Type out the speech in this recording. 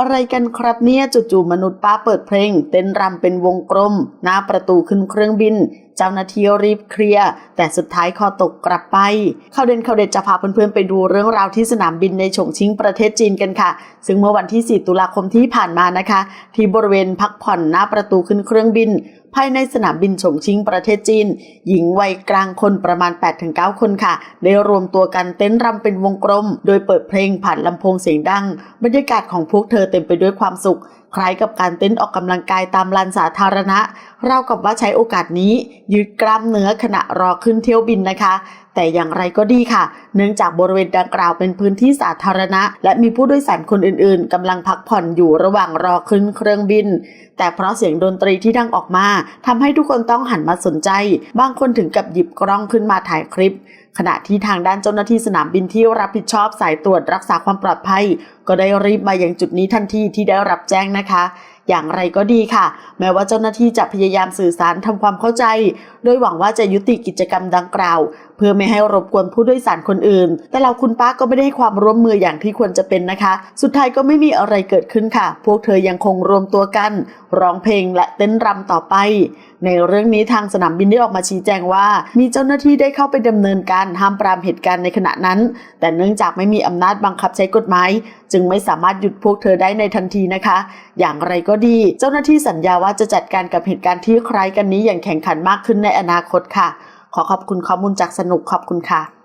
อะไรกันครับเนี่ยจู่ๆมนุษย์ป้าเปิดเพลง เต้นรำเป็นวงกลม หน้าประตูขึ้นเครื่องบิน เจ้าหน้าที่รีบเคลียร์ แต่สุดท้ายคอตกกลับไปข่าวเด่นข่าวเด็ดจะพาเพื่อนๆไปดูเรื่องราวที่สนามบินในฉงชิ่งประเทศจีนกันค่ะ ซึ่งเมื่อวันที่ 4 ตุลาคมที่ผ่านมานะคะ ที่บริเวณพักผ่อนหน้าประตูขึ้นเครื่องบิน ภายในสนามบินฉงชิ่งประเทศจีน หญิงวัยกลางคนประมาณ 8-9 คนค่ะ ได้รวมตัวกันเต้นรำเป็นวงกลม โดยเปิดเพลงผ่านลำโพงเสียงดัง บรรยากาศของพวกเธอเต็มไปด้วยความสุข คล้ายกับการเต้นออกกำลังกายตามลานสาธารณะ เรากับว่าใช้โอกาสนี้ยืดกล้ามเนื้อขณะรอขึ้นเที่ยวบินนะคะ แต่อย่างไรก็ดีค่ะ เนื่องจากบริเวณดังกล่าวเป็นพื้นที่สาธารณะ และมีผู้โดยสารคนอื่นๆกำลังพักผ่อนอยู่ระหว่างรอขึ้นเครื่องบิน แต่เพราะเสียงดนตรีที่ดังออกมาทำให้ทุกคนต้องหันมาสนใจ บางคนถึงกับหยิบกล้องขึ้นมาถ่ายคลิปขณะที่ทางด้านเจ้าหน้าที่สนามบินที่รับผิดชอบสายตรวจรักษาความปลอดภัย ก็ได้รีบมาอย่างจุดนี้ทันทีที่ได้รับแจ้งนะคะ Th อย่างไรก็ดีค่ะ แม้ว่าเจ้าหน้าที่จะพยายามสื่อสารทำความเข้าใจ โดยหวังว่าจะยุติกิจกรรมดังกล่าว เพื่อไม่ให้รบกวนผู้โดยสารคนอื่น แต่เราคุณป้าก็ไม่ได้ให้ความร่วมมืออย่างที่ควรจะเป็นนะคะ สุดท้ายก็ไม่มีอะไรเกิดขึ้นค่ะ พวกเธอยังคงรวมตัวกัน ร้องเพลงและเต้นรำต่อไป ในเรื่องนี้ทางสนามบินได้ออกมาชี้แจงว่า มีเจ้าหน้าที่ได้เข้าไปดำเนินการห้ามปรามเหตุการณ์ในขณะนั้น แต่เนื่องจากไม่มีอำนาจบังคับใช้กฎหมาย จึงไม่สามารถหยุดพวกเธอได้ในทันทีนะคะ อย่างไรก็ดี เจ้าหน้าที่สัญญาว่าจะจัดการกับเหตุการณ์ที่คล้ายกันนี้อย่างแข่งขันมากขึ้นในอนาคตค่ะ ขอขอบคุณข้อมูลจากสนุกขอบคุณค่ะ